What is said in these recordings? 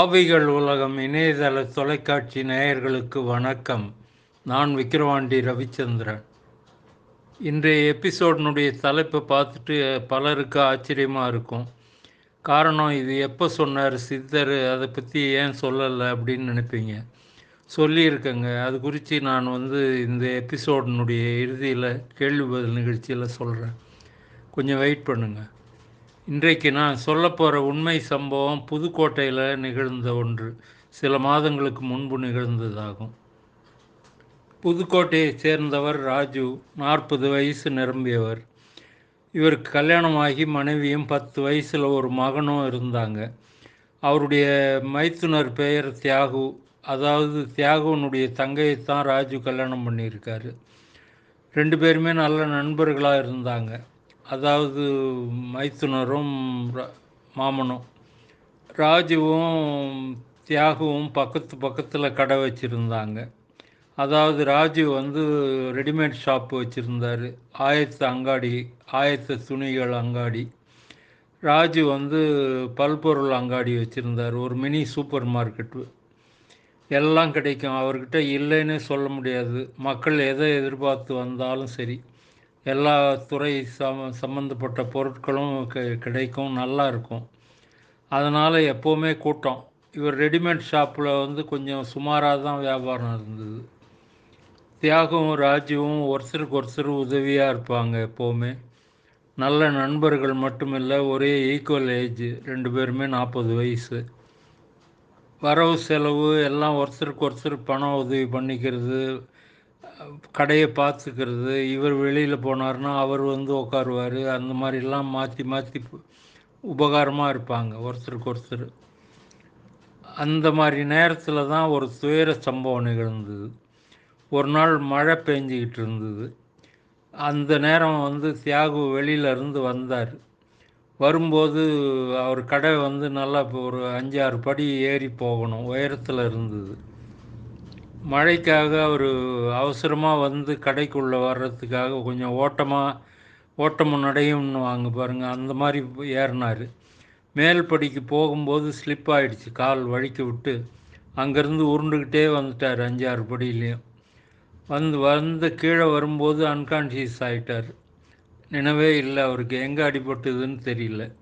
ஆவிகள் உலகம் இணையதள தொலைக்காட்சி நேயர்களுக்கு வணக்கம். நான் விக்கிரவாண்டி ரவிச்சந்திரன். இன்றைய எபிசோடினுடைய தலைப்பை பார்த்துட்டு பலருக்கு ஆச்சரியமாக இருக்கும். காரணம் இது எப்போ சொன்னார் சித்தர் அதை பற்றி ஏன் சொல்லலை அப்படின்னு நினைப்பீங்க. சொல்லியிருக்கேங்க. அது குறித்து நான் வந்து இந்த எபிசோடினுடைய இறுதியில் கேள்வி பதில் நிகழ்ச்சியில் சொல்கிறேன் கொஞ்சம் வெயிட் பண்ணுங்கள் இன்றைக்கு நான் சொல்ல போகிற உண்மை சம்பவம் புதுக்கோட்டையில் நிகழ்ந்த ஒன்று. சில மாதங்களுக்கு முன்பு நிகழ்ந்ததாகும். புதுக்கோட்டையைச் சேர்ந்தவர் ராஜு நாற்பது வயசு நிரம்பியவர். இவருக்கு கல்யாணமாகி மனைவியும் பத்து வயசில் ஒரு மகனும் இருந்தாங்க. அவருடைய மைத்துனர் பெயர் தியாகு. அதாவது தியாகுனுடைய தங்கையை தான் ராஜு கல்யாணம் பண்ணியிருக்காரு. ரெண்டு பேருமே நல்ல நண்பர்களாக இருந்தாங்க. அதாவது மைத்துனரும் மாமனும் ராஜுவும் தியாகவும் பக்கத்து பக்கத்தில் கடை வச்சுருந்தாங்க. அதாவது ராஜு வந்து ரெடிமேட் ஷாப் வச்சுருந்தார். ஆயத்த அங்காடி ஆயத்த துணிகள் அங்காடி. ராஜு வந்து பல்பொருள் அங்காடி வச்சுருந்தார். ஒரு மினி சூப்பர் மார்க்கெட்டு. எல்லாம் கிடைக்கும். அவர்கிட்ட இல்லைன்னு சொல்ல முடியாது. மக்கள் எதை எதிர்பார்த்து வந்தாலும் சரி. எல்லா துறை சம் சம்மந்தப்பட்ட பொருட்களும் கிடைக்கும் நல்லா இருக்கும். அதனால் எப்போவுமே கூட்டம். இவர் ரெடிமேட் ஷாப்பில் வந்து கொஞ்சம் சுமாராக தான் வியாபாரம் இருந்தது தியாகவும் ராஜுவும் ஒருத்தருக்கு ஒருத்தர் உதவியாக இருப்பாங்க எப்போவுமே. நல்ல நண்பர்கள் மட்டும் இல்லை ஒரே ஈக்குவல் ஏஜ் ரெண்டு பேருமே நாற்பது வயசு. வரவு செலவு எல்லாம் ஒருத்தருக்கு ஒருத்தர் பணம் உதவி பண்ணிக்கிறது கடையை பார்த்துக்கிறது. இவர் வெளியில் போனார்னா அவர் வந்து உட்காருவார். அந்த மாதிரிலாம் மாற்றி மாற்றி உபகாரமாக இருப்பாங்க ஒருத்தருக்கு ஒருத்தர். அந்த மாதிரி நேரத்தில் தான் ஒரு துயர சம்பவம் நிகழ்ந்தது. ஒரு நாள் மழை பெஞ்சிக்கிட்டு இருந்தது. அந்த நேரம் வந்து தியாகு வெளியிலேருந்து வந்தார். வரும்போது அவர் கடை வந்து நல்லா ஒரு அஞ்சாறு படி ஏறி போகணும். உயரத்தில் இருந்தது. மழைக்காக அவர் அவசரமாக வந்து கடைக்குள்ளே வர்றதுக்காக கொஞ்சம் ஓட்டமாக ஓட்டமும் நடையும்னு வாங்க பாருங்கள் அந்த மாதிரி ஏறினார். மேல் படிக்கு போகும்போது ஸ்லிப் ஆகிடுச்சு கால் வழிக்க விட்டு அங்கேருந்து உருண்டுக்கிட்டே வந்துட்டார் அஞ்சாறு படியிலையும். வந்து வந்து கீழே வரும்போது அன்கான்ஷியஸ் ஆகிட்டார் நினைவே இல்லை அவருக்கு. எங்கே அடிபட்டுதுன்னு தெரியல.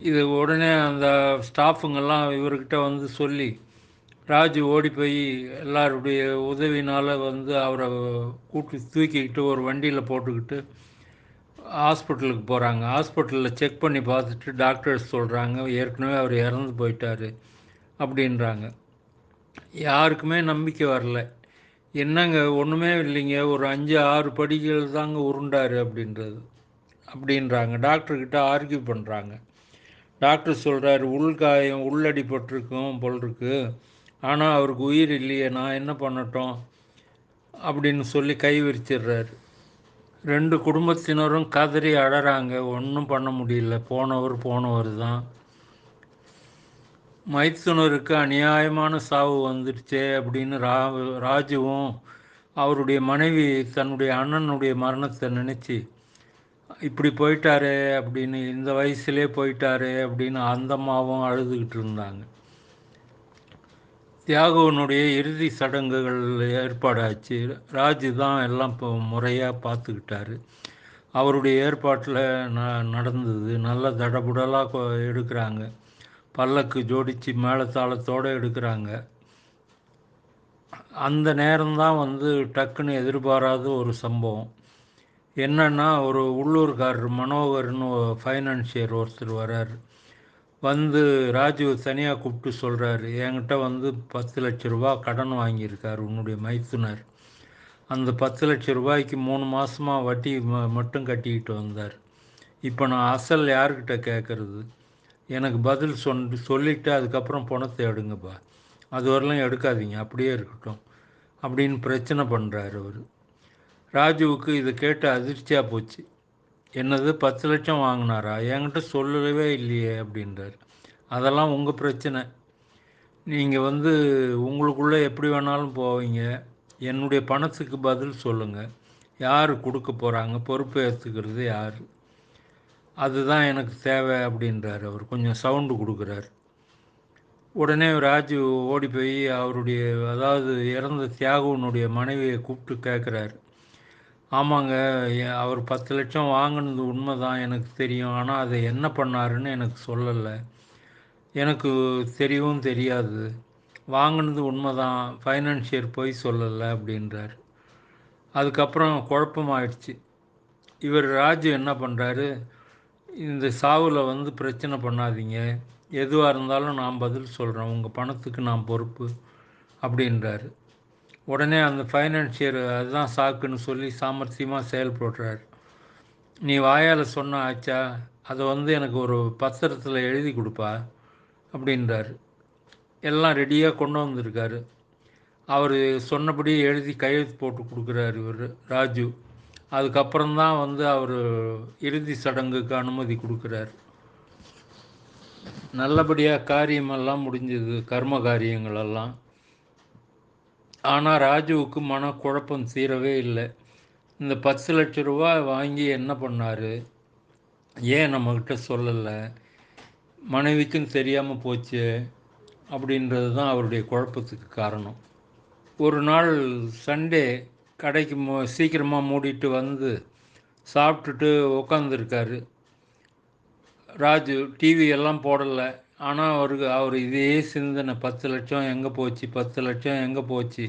இது உடனே அந்த ஸ்டாஃபுங்கெல்லாம் இவர்கிட்ட வந்து சொல்லி ராஜு ஓடி போய் எல்லாருடைய உதவினால் வந்து அவரை கூட்டி தூக்கிக்கிட்டு ஒரு வண்டியில் போட்டுக்கிட்டு ஹாஸ்பிட்டலுக்கு போகிறாங்க ஹாஸ்பிட்டலில் செக் பண்ணி பார்த்துட்டு டாக்டர்ஸ் சொல்கிறாங்க ஏற்கனவே அவர் இறந்து போயிட்டார் அப்படின்றாங்க. யாருக்குமே நம்பிக்கை வரல. என்னங்க ஒன்றுமே இல்லைங்க ஒரு அஞ்சு ஆறு படிகள் தாங்க உருண்டார் அப்படின்றது அப்படின்றாங்க. டாக்டர்கிட்ட ஆர்கியூ பண்ணுறாங்க டாக்டர் சொல்கிறாரு உள்காயம் உள்ளடிப்பட்டிருக்கும் போல் இருக்குது ஆனால் அவருக்கு உயிர் இல்லையே நான் என்ன பண்ணட்டும்? அப்படின்னு சொல்லி கை விரிச்சிடுறாரு. ரெண்டு குடும்பத்தினரும் கதறி அழறாங்க. ஒன்றும் பண்ண முடியல. போனவர் போனவர் தான். மைத்துனருக்கு அநியாயமான சாவு வந்துடுச்சே அப்படின்னு ரா ராஜுவும் அவருடைய மனைவி தன்னுடைய அண்ணனுடைய மரணத்தை நினச்சி இப்படி போயிட்டாரே அப்படின்னு இந்த வயசுலே போயிட்டாரே அப்படின்னு அந்தம்மாவும் அழுதுகிட்டு இருந்தாங்க. தியாகவனுடைய இறுதி சடங்குகள் ஏற்பாடாச்சு. ராஜு தான் எல்லாம் இப்போ முறையாக பார்த்துக்கிட்டாரு. அவருடைய ஏற்பாட்டில் ந நடந்தது. நல்ல தடபுடலாக எடுக்கிறாங்க. பல்லக்கு ஜோடித்து மேளத்தாளத்தோடு எடுக்கிறாங்க. அந்த நேரம்தான் வந்து டக்குன்னு எதிர்பாராத ஒரு சம்பவம். என்னன்னா ஒரு உள்ளூர்காரர் மனோகர்னு ஃபைனான்சியர் ஒருத்தர் வரார் வந்து ராஜு தனியாக கூப்பிட்டு சொல்கிறாரு என்கிட்ட வந்து பத்து லட்ச ரூபா கடன் வாங்கியிருக்கார் உன்னுடைய மைத்துனர். அந்த பத்து லட்ச ரூபாய்க்கு மூணு மாதமாக வட்டி ம மட்டும் கட்டிக்கிட்டு வந்தார். இப்போ நான் அசல் யார்கிட்ட கேட்குறது எனக்கு பதில் சொன் சொல்லிவிட்டு அதுக்கப்புறம் பணத்தை எடுங்கப்பா. அது வரலாம் எடுக்காதீங்க அப்படியே இருக்கட்டும் அப்படின்னு பிரச்சனை பண்ணுறாரு அவர். ராஜுவுக்கு இதை கேட்டு அதிர்ச்சியாக போச்சு. என்னது பத்து லட்சம் வாங்கினாரா? என்கிட்ட சொல்லவே இல்லையே அப்படின்றார். அதெல்லாம் உங்கள் பிரச்சனை. நீங்கள் வந்து உங்களுக்குள்ளே எப்படி வேணாலும் போவீங்க. என்னுடைய பணத்துக்கு பதில் சொல்லுங்கள் யார் கொடுக்க போகிறாங்க பொறுப்பு ஏற்றுக்கிறது யார்? அதுதான் எனக்கு தேவை அப்படின்றார் அவர். கொஞ்சம் சவுண்டு கொடுக்குறார். உடனே ராஜு ஓடி போய் அவருடைய அதாவது இறந்த தியாகுனுடைய மனைவியை கூப்பிட்டு கேட்குறாரு ஆமாங்க. அவர் பத்து லட்சம் வாங்கினது உண்மை தான் எனக்கு தெரியும். ஆனால் அதை என்ன பண்ணாருன்னு எனக்கு சொல்லலை. எனக்கு தெரியவும் தெரியாது. வாங்கினது உண்மை தான் ஃபைனான்சியர் போய் சொல்லலை அப்படின்றார். அதுக்கப்புறம் குழப்பமாயிடுச்சு. இவர் ராஜு என்ன பண்ணுறாரு இந்த சாவில் வந்து பிரச்சனை பண்ணாதீங்க. எதுவாக இருந்தாலும் நான் பதில் சொல்கிறேன் உங்கள் பணத்துக்கு நான் பொறுப்பு அப்படின்றாரு. உடனே அந்த ஃபைனான்சியர் அதுதான் சாக்குன்னு சொல்லி சாமர்த்தியமாக செயல்படுறார். நீ வாயால் சொன்ன ஆச்சா அதை வந்து எனக்கு ஒரு பத்திரத்தில் எழுதி கொடுப்பா அப்படின்றாரு. எல்லாம் ரெடியாக கொண்டு வந்திருக்காரு. அவர் சொன்னபடி எழுதி கையெழுத்து போட்டு கொடுக்குறாரு இவர் ராஜு. அதுக்கப்புறம் தான் வந்து அவர் இறுதி சடங்குக்கு அனுமதி கொடுக்குறாரு. நல்லபடியாக காரியமெல்லாம் முடிஞ்சது கர்ம காரியங்களெல்லாம். ஆனால் ராஜுவுக்கு மனக்குழப்பம் தீரவே இல்லை. இந்த பத்து லட்ச ரூபா வாங்கி என்ன பண்ணார்? ஏன் நம்மக்கிட்ட சொல்லலை? மனைவிக்கும் தெரியாமல் போச்சு அப்படின்றது தான் அவருடைய குழப்பத்துக்கு காரணம். ஒரு நாள் சண்டே கடைக்கு மோ சீக்கிரமாக மூடிட்டு வந்து சாப்பிட்டுட்டு உக்காந்துருக்காரு. ராஜு டிவி எல்லாம் போடலை. ஆனால் அவருக்கு அவர் இதே சிந்தனை பத்து லட்சம் எங்கே போச்சு பத்து லட்சம் எங்கே போச்சு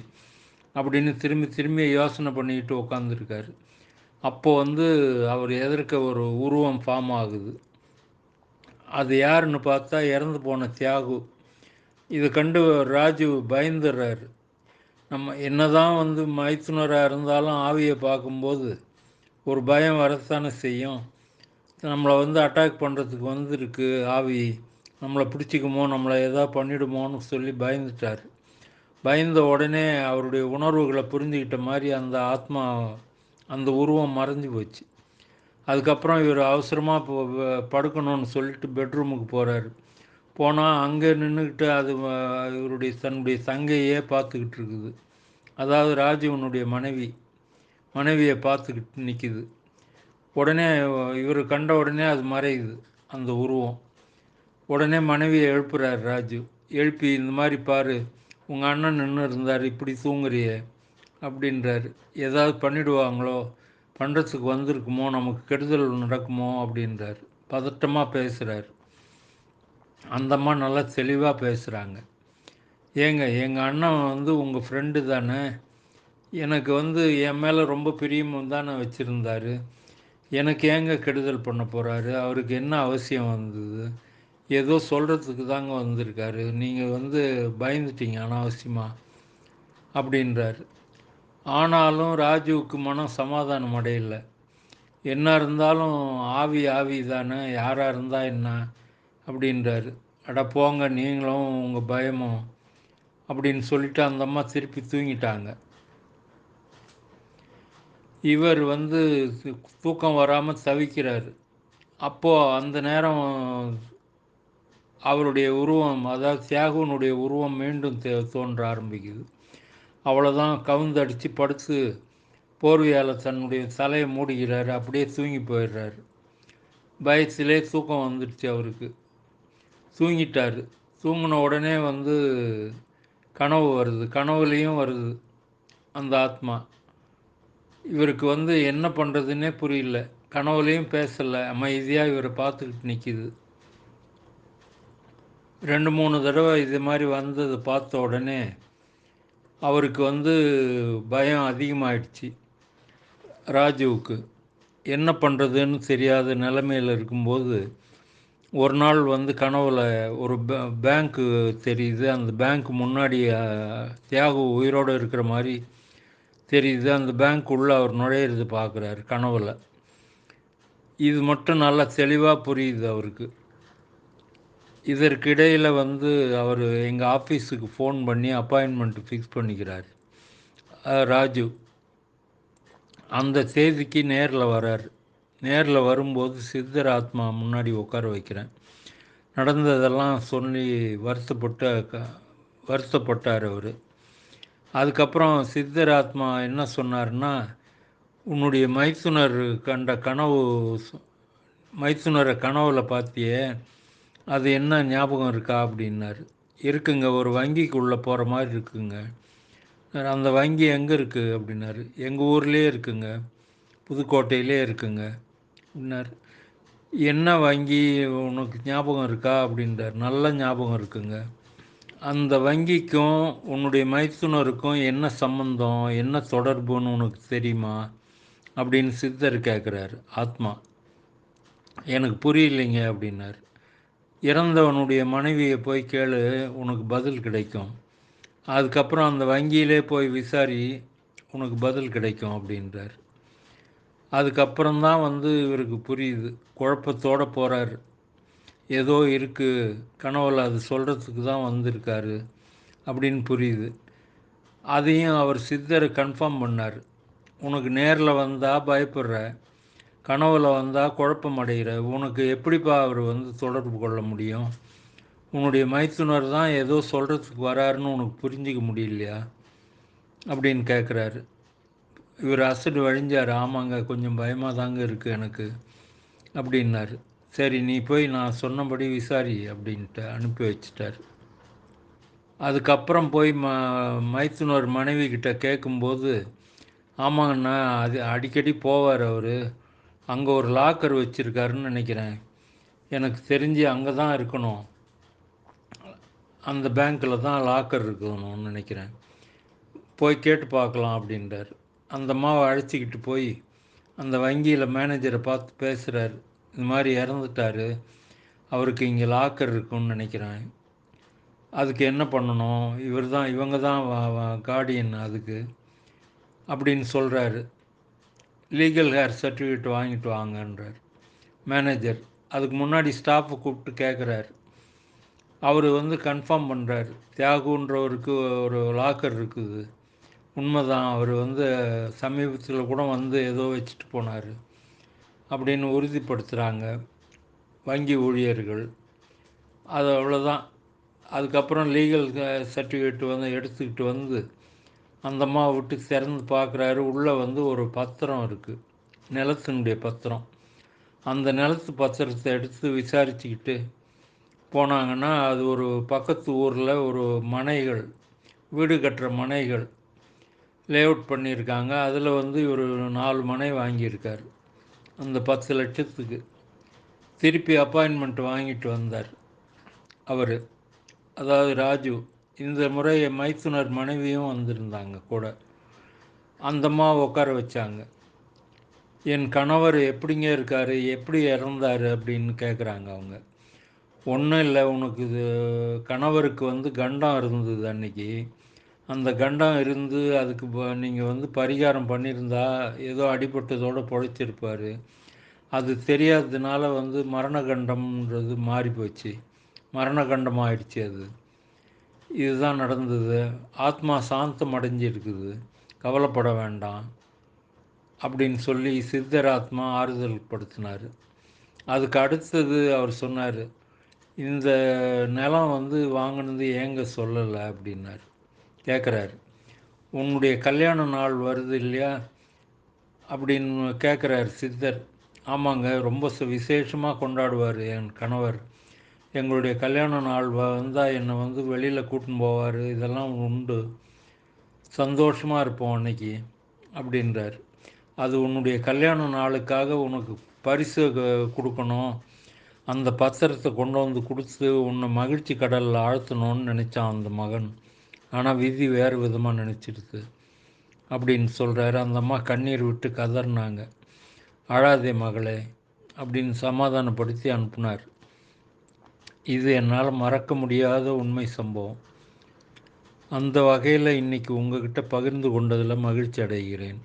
அப்படின்னு திரும்பி திரும்பி யோசனை பண்ணிக்கிட்டு உக்காந்துருக்காரு. அப்போது வந்து அவர் எதிர்க்க ஒரு உருவம் ஃபார்ம் ஆகுது. அது யாருன்னு பார்த்தா இறந்து போன தியாகு. இதை கண்டு ராஜு பயந்துடுறாரு நம்ம என்னதான் வந்து மைத்துனராக இருந்தாலும் ஆவியை பார்க்கும்போது ஒரு பயம் வரத்தானே செய்யும். நம்மளை வந்து அட்டாக் பண்ணுறதுக்கு வந்திருக்கு ஆவி. நம்மளை பிடிச்சிக்குமோ நம்மளை எதாவது பண்ணிடுமோன்னு சொல்லி பயந்துட்டார். பயந்த உடனே அவருடைய உணர்வுகளை புரிஞ்சுக்கிட்ட மாதிரி அந்த ஆத்மா அந்த உருவம் மறைஞ்சு போச்சு. அதுக்கப்புறம் இவர் அவசரமாக படுக்கணும்னு சொல்லிட்டு பெட்ரூமுக்கு போகிறாரு போனால் அங்கே நின்றுக்கிட்டு அது இவருடைய தன்னுடைய தங்கையே பார்த்துக்கிட்டு இருக்குது. அதாவது ராஜீவனுடைய மனைவி மனைவியை பார்த்துக்கிட்டு நிற்கிது உடனே இவர் கண்ட உடனே அது மறையுது அந்த உருவம். உடனே மனைவியை எழுப்புறார் ராஜு. எழுப்பி இந்த மாதிரி பாரு உங்கள் அண்ணன் நின்று இருந்தார் இப்படி தூங்குறியே அப்படின்றாரு. ஏதாவது பண்ணிடுவாங்களோ பண்ணுறதுக்கு வந்திருக்குமோ நமக்கு கெடுதல் நடக்குமோ அப்படின்றார். பதட்டமாக பேசுகிறார் அந்தம்மா நல்லா தெளிவாக பேசுகிறாங்க ஏங்க எங்கள் அண்ணன் வந்து உங்கள் ஃப்ரெண்டு தானே? எனக்கு வந்து என் மேலே ரொம்ப பிரியமும் தானே வச்சுருந்தாரு. எனக்கு ஏங்க கெடுதல் பண்ண போகிறாரு அவருக்கு என்ன அவசியம் வந்தது? ஏதோ சொல்கிறதுக்கு தாங்க வந்திருக்காரு. நீங்கள் வந்து பயந்துட்டீங்க அனாவசியமாக அப்படின்றாரு. ஆனாலும் ராஜுவுக்கு மனம் சமாதானம் அடையல. என்ன இருந்தாலும் ஆவி ஆவி தானே யாராக இருந்தால் என்ன? அப்படின்றாரு. அட போங்க நீங்களும் உங்கள் பயமும் அப்படின்னு சொல்லிட்டு அந்த அம்மா திருப்பி தூங்கிட்டாங்க. இவர் வந்து தூக்கம் வராமல் தவிக்கிறார். அப்போது அந்த நேரம் அவருடைய உருவம் அதாவது தியாகுனுடைய உருவம் மீண்டும் தே- தோன்ற ஆரம்பிக்குது. அவ்வளோதான் கவுந்தடிச்சு படுத்து போர்வையால் தன்னுடைய தலையை மூடிக்கிறாரு அப்படியே தூங்கி போயிடுறாரு. பயத்திலே தூக்கம் வந்துடுச்சு அவருக்கு. தூங்கிட்டார். தூங்கின உடனே வந்து கனவு வருது. கனவுலேயும் வருது அந்த ஆத்மா. இவருக்கு வந்து என்ன பண்ணுறதுன்னே புரியல. கனவுலேயும் பேசலை. அமைதியாக இவரை பார்த்துக்கிட்டு நிற்கிது ரெண்டு மூணு தடவை இது மாதிரி வந்ததை பார்த்த உடனே அவருக்கு வந்து பயம் அதிகமாயிடுச்சு. ராஜுவுக்கு என்ன பண்ணுறதுன்னு தெரியாத நிலமையில் இருக்கும்போது ஒரு நாள் வந்து கனவுல ஒரு பே- பேங்க்கு தெரியுது. அந்த பேங்க் முன்னாடி தியாகு உயிரோடு இருக்கிற மாதிரி தெரியுது. அந்த பேங்க் உள்ளே அவர் நுழையிறது பார்க்குறாரு கனவுல. இது மட்டும் நல்லா தெளிவாக புரியுது அவருக்கு. இதற்கிடையில் வந்து அவர் எங்கள் ஆஃபீஸுக்கு ஃபோன் பண்ணி அப்பாயின்மெண்ட் ஃபிக்ஸ் பண்ணிக்கிறார். ராஜு. அந்த தேதிக்கு நேரில் வரார். நேரில் வரும்போது சித்தர் ஆத்மா முன்னாடி உட்கார வைக்கிறேன். நடந்ததெல்லாம் சொல்லி வருத்தப்பட்ட க- வருத்தப்பட்டார் அவர். அதுக்கப்புறம் சித்தர் ஆத்மா என்ன சொன்னார்னா உன்னுடைய மைத்துனர் கண்ட கனவு மைத்துனரை கனவில் பார்த்தியே அது என்ன ஞாபகம் இருக்கா அப்படின்னாரு. இருக்குங்க ஒரு வங்கிக்குள்ளே போகிற மாதிரி இருக்குங்க. அந்த வங்கி எங்கே இருக்குது அப்படின்னாரு. எங்கள் ஊர்லேயே இருக்குங்க. புதுக்கோட்டையிலே இருக்குங்க. அப்படின்னாரு. என்ன வங்கி உனக்கு ஞாபகம் இருக்கா அப்படின்றார். நல்ல ஞாபகம் இருக்குங்க. அந்த வங்கிக்கும் உன்னுடைய மைத்துனருக்கும் என்ன சம்பந்தம் என்ன தொடர்புன்னு உனக்கு தெரியுமா அப்படின்னு சித்தர் கேட்குறாரு ஆத்மா. எனக்கு புரியலைங்க அப்படின்னார். இறந்தவனுடைய மனைவியை போய் கேளு உனக்கு பதில் கிடைக்கும். அதுக்கப்புறம் அந்த வங்கியிலே போய் விசாரி உனக்கு பதில் கிடைக்கும் அப்படின்றார். அதுக்கப்புறம்தான் வந்து இவருக்கு புரியுது. குழப்பத்தோடு போகிறார் ஏதோ இருக்குது கனவுல அது சொல்கிறதுக்கு தான் வந்திருக்காரு அப்படின்னு புரியுது. அதையும் அவர் சித்தரை கன்ஃபார்ம் பண்ணார். உனக்கு நேரில் வந்தால் பயப்படுற. கனவில் வந்தால் குழப்பம் அடைகிற உனக்கு எப்படிப்பா அவர் வந்து தொடர்பு கொள்ள முடியும்? உன்னுடைய மைத்துனர் தான் ஏதோ சொல்கிறதுக்கு வராருன்னு உனக்கு புரிஞ்சிக்க முடியலையா? அப்படின்னு கேட்குறாரு இவர் அசடு வழிஞ்சார். ஆமாங்க கொஞ்சம் பயமாக தாங்க இருக்குது எனக்கு அப்படின்னாரு. சரி நீ போய் நான் சொன்னபடி விசாரி அப்படின்ட்டு அனுப்பி வச்சிட்டார். அதுக்கப்புறம் போய் ம மைத்துனர் மனைவி கிட்ட கேட்கும்போது ஆமாங்கண்ணா அது அடிக்கடி போவார் அவர். அங்கே ஒரு லாக்கர் வச்சுருக்காருன்னு நினைக்கிறேன். எனக்கு தெரிஞ்சு அங்கே தான் இருக்கணும். அந்த பேங்க்கில் தான் லாக்கர் இருக்கணும்னு நினைக்கிறேன். போய் கேட்டு பார்க்கலாம் அப்படின்றார். அந்த அம்மாவை அழைச்சிக்கிட்டு போய் அந்த வங்கியில் மேனேஜரை பார்த்து பேசுகிறார் இந்த மாதிரி இறந்துட்டார். அவருக்கு இங்கே லாக்கர் இருக்குன்னு நினைக்கிறேன். அதுக்கு என்ன பண்ணணும்? இவர் தான் இவங்க தான் கார்டியன் அதுக்கு. அப்படின்னு சொல்கிறாரு லீகல் ஹேர் சர்டிஃபிகேட் வாங்கிட்டு வாங்கன்றார். மேனேஜர் அதுக்கு முன்னாடி ஸ்டாஃபை கூப்பிட்டு கேட்குறாரு அவர் வந்து கன்ஃபார்ம் பண்ணுறார் தியாகுன்றவருக்கு ஒரு லாக்கர் இருக்குது. உண்மைதான் அவர் வந்து சமீபத்தில் கூட வந்து ஏதோ வச்சுட்டு போனார். அப்படின்னு உறுதிப்படுத்துகிறாங்க வங்கி ஊழியர்கள். அது அவ்வளோதான் அதுக்கப்புறம் லீகல் சர்டிஃபிகேட் வந்து எடுத்துக்கிட்டு வந்து அந்த அம்மா விட்டு திறந்து பார்க்குறாரு. உள்ளே வந்து ஒரு பத்திரம் இருக்குது நிலத்தினுடைய பத்திரம். அந்த நிலத்து பத்திரத்தை எடுத்து விசாரிச்சுக்கிட்டு போனாங்கன்னா அது ஒரு பக்கத்து ஊரில் ஒரு மனைகள் வீடு கட்டுற மனைகள் லேஅவுட் பண்ணியிருக்காங்க. அதில் வந்து ஒரு நாலு மனை வாங்கியிருக்கார். அந்த பத்து லட்சத்துக்கு. திருப்பி அப்பாயின்மெண்ட் வாங்கிட்டு வந்தார் அவர். அதாவது ராஜு. இந்த முறை மைத்துனர் மனைவியும் வந்திருந்தாங்க கூட. அந்தம்மா உட்கார வச்சாங்க. என் கணவர் எப்படிங்க இருக்கார்? எப்படி இறந்தார்? அப்படின்னு கேட்குறாங்க அவங்க. ஒன்றும் இல்லை. உனக்கு இது கணவருக்கு வந்து கண்டம் இருந்தது அன்னைக்கு. அந்த கண்டம் இருந்து அதுக்கு நீங்கள் வந்து பரிகாரம் பண்ணியிருந்தா ஏதோ அடிபட்டதோடு பொழைச்சிருப்பார். அது தெரியாததுனால வந்து மரண கண்டம்ன்றது மாறி போச்சு மரண கண்டம் ஆயிடுச்சு அது. இதுதான் நடந்தது. ஆத்மா சாந்தம் அடைஞ்சிருக்குது கவலைப்பட வேண்டாம் அப்படின்னு சொல்லி சித்தர் ஆத்மா ஆறுதல் படுத்தினார். அதுக்கு அடுத்தது அவர் சொன்னார் இந்த நிலம் வந்து வாங்கினது ஏங்க சொல்லலை அப்படின்னார். கேட்குறாரு உன்னுடைய கல்யாண நாள் வருது இல்லையா அப்படின்னு கேட்குறாரு சித்தர். ஆமாங்க ரொம்ப விசேஷமாக கொண்டாடுவார் என் கணவர். எங்களுடைய கல்யாண நாள் வந்தால் என்னை வந்து வெளியில் கூட்டின்னு போவார். இதெல்லாம் உண்டு. சந்தோஷமாக இருப்போம் அன்னைக்கு அப்படின்றார். அது உன்னுடைய கல்யாண நாளுக்காக உனக்கு பரிசு கொடுக்கணும். அந்த பத்திரத்தை கொண்டு வந்து கொடுத்து உன்னை மகிழ்ச்சி கடலில் ஆழ்த்தணும்னு நினச்சான் அந்த மகன். ஆனால் விதி வேறு விதமாக நினச்சிடுது அப்படின்னு சொல்கிறாரு அந்த அம்மா கண்ணீர் விட்டு கதறினாங்க. அழாதே மகளே அப்படின்னு சமாதானப்படுத்தி அனுப்புனார். இது என்னால் மறக்க முடியாத உண்மை சம்பவம். அந்த வகையில் இன்றைக்கி உங்ககிட்ட பகிர்ந்து கொண்டதில் மகிழ்ச்சி அடைகிறேன்.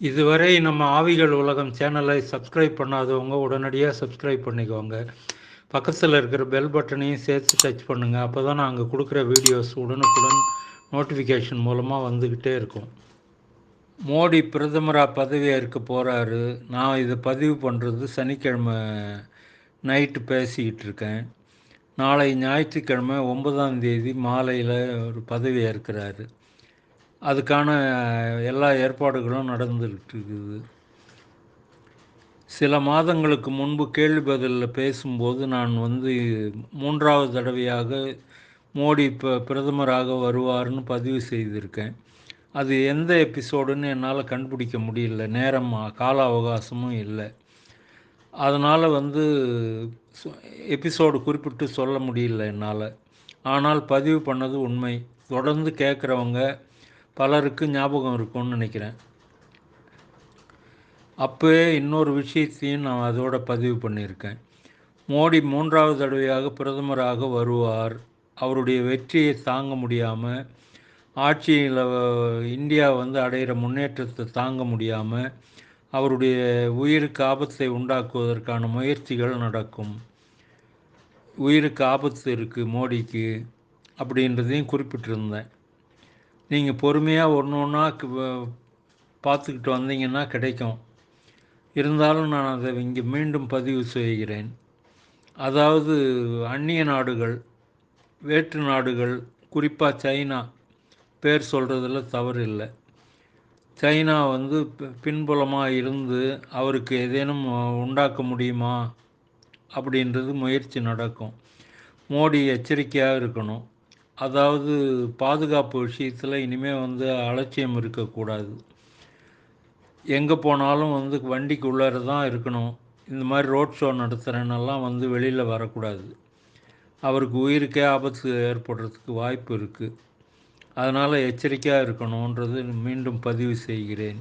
இதுவரை நம்ம ஆவிகள் உலகம் சேனலை சப்ஸ்கிரைப் பண்ணாதவங்க உடனடியாக சப்ஸ்கிரைப் பண்ணிக்கோங்க. பக்கத்தில் இருக்கிற பெல் பட்டனையும் சேர்த்து டச் பண்ணுங்கள் அப்போ தான் நாங்கள் கொடுக்குற வீடியோஸ் உடனுக்குடன் நோட்டிஃபிகேஷன் மூலமாக வந்துக்கிட்டே இருக்கும். மோடி பிரதமராக பதவியேற்க போகிறாரு. நான் இதை பதிவு பண்ணுறது சனிக்கிழமை நைட்டு பேசிக்கிட்டு இருக்கேன் நாளை ஞாயிற்றுக்கிழமை ஒன்பதாம் தேதி மாலையில் ஒரு பதவி ஏற்கிறாரு. அதுக்கான எல்லா ஏற்பாடுகளும் நடந்துக்கிட்டு இருக்குது சில மாதங்களுக்கு முன்பு கேள்வி பதிலில் பேசும்போது நான் வந்து மூன்றாவது தடவையாக மோடி இப்போ பிரதமராக வருவார்னு பதிவு செய்திருக்கேன். அது எந்த எபிசோடுன்னு என்னால் கண்டுபிடிக்க முடியல. நேரம் கால அவகாசமும் இல்லை. அதனால் வந்து எபிசோடு குறிப்பிட்டு சொல்ல முடியல என்னால். ஆனால் பதிவு பண்ணது உண்மை. தொடர்ந்து கேட்குறவங்க பலருக்கு ஞாபகம் இருக்கும்னு நினைக்கிறேன். அப்போவே இன்னொரு விஷயத்தையும் நான் அதோட பதிவு பண்ணியிருக்கேன். மோடி மூன்றாவது தடவையாக பிரதமராக வருவார். அவருடைய வெற்றியை தாங்க முடியாமல் ஆட்சியில் இந்தியா வந்து அடைகிற முன்னேற்றத்தை தாங்க முடியாமல் அவருடைய உயிருக்கு ஆபத்தை உண்டாக்குவதற்கான முயற்சிகள் நடக்கும். உயிருக்கு ஆபத்து இருக்குது மோடிக்கு அப்படின்றதையும் குறிப்பிட்டிருந்தேன். நீங்கள் பொறுமையாக ஒன்று ஒன்றா பார்த்துக்கிட்டு வந்தீங்கன்னா கிடைக்கும். இருந்தாலும் நான் அதை இங்கே மீண்டும் பதிவு செய்கிறேன். அதாவது அந்நிய நாடுகள் வேற்று நாடுகள் குறிப்பாக சைனா பேர் சொல்கிறதுல தவறு இல்லை சைனா வந்து பின்புலமாக இருந்து அவருக்கு ஏதேனும் உண்டாக்க முடியுமா அப்படின்றது முயற்சி நடக்கும். மோடி எச்சரிக்கையாக இருக்கணும். அதாவது பாதுகாப்பு விஷயத்தில் இனிமேல் வந்து அலட்சியம் இருக்கக்கூடாது. எங்கே போனாலும் வந்து வண்டிக்கு உள்ளார தான் இருக்கணும். இந்த மாதிரி ரோட் ஷோ நடத்துகிறேன்னெல்லாம் வந்து வெளியில் வரக்கூடாது. அவருக்கு உயிருக்கே ஆபத்து ஏற்படுறதுக்கு வாய்ப்பு இருக்குது அதனால் எச்சரிக்கையாக இருக்கணுன்றது மீண்டும் பதிவு செய்கிறேன்.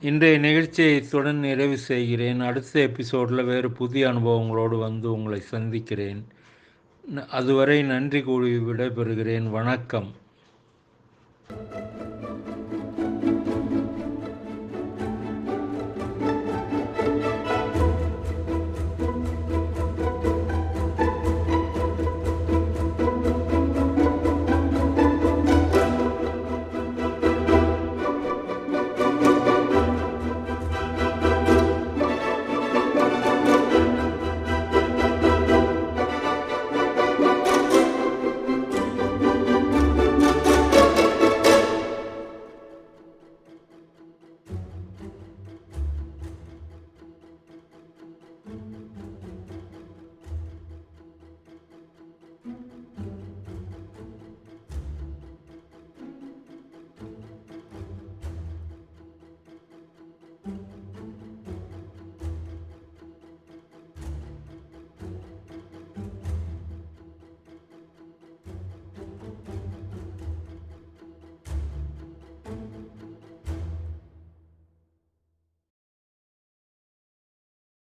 இன்றைய நிகழ்ச்சியை இத்துடன் நிறைவு செய்கிறேன். அடுத்த எபிசோடில் வேறு புதிய அனுபவங்களோடு வந்து உங்களை சந்திக்கிறேன். அதுவரை நன்றி கூறி விடைபெறுகிறேன். வணக்கம்.